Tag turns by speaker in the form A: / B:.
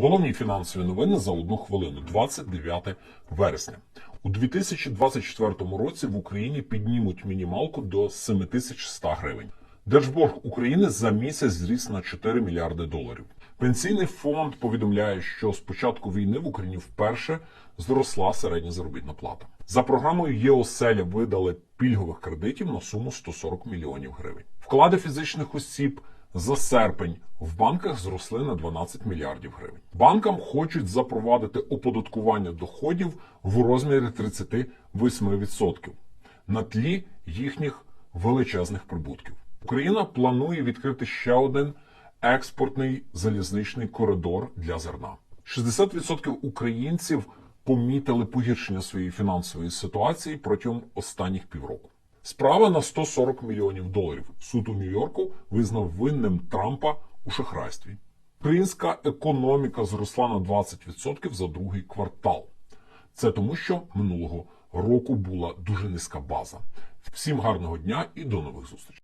A: Головні фінансові новини за одну хвилину, 29 вересня. У 2024 році в Україні піднімуть мінімалку до 7100 гривень. Держборг України за місяць зріс на 4 мільярди доларів. Пенсійний фонд повідомляє, що з початку війни в Україні вперше зросла середня заробітна плата. За програмою ЄОСЕЛЯ видали пільгових кредитів на суму 140 мільйонів гривень. Вклади фізичних осіб за серпень в банках зросли на 12 мільярдів гривень. Банкам хочуть запровадити оподаткування доходів в розмірі 38% на тлі їхніх величезних прибутків. Україна планує відкрити ще один експортний залізничний коридор для зерна. 60% українців помітили погіршення своєї фінансової ситуації протягом останніх півроку. Справа на 140 мільйонів доларів. Суд у Нью-Йорку визнав винним Трампа у шахрайстві. Українська економіка зросла на 20% за другий квартал. Це тому, що минулого року була дуже низька база. Всім гарного дня і до нових зустрічей.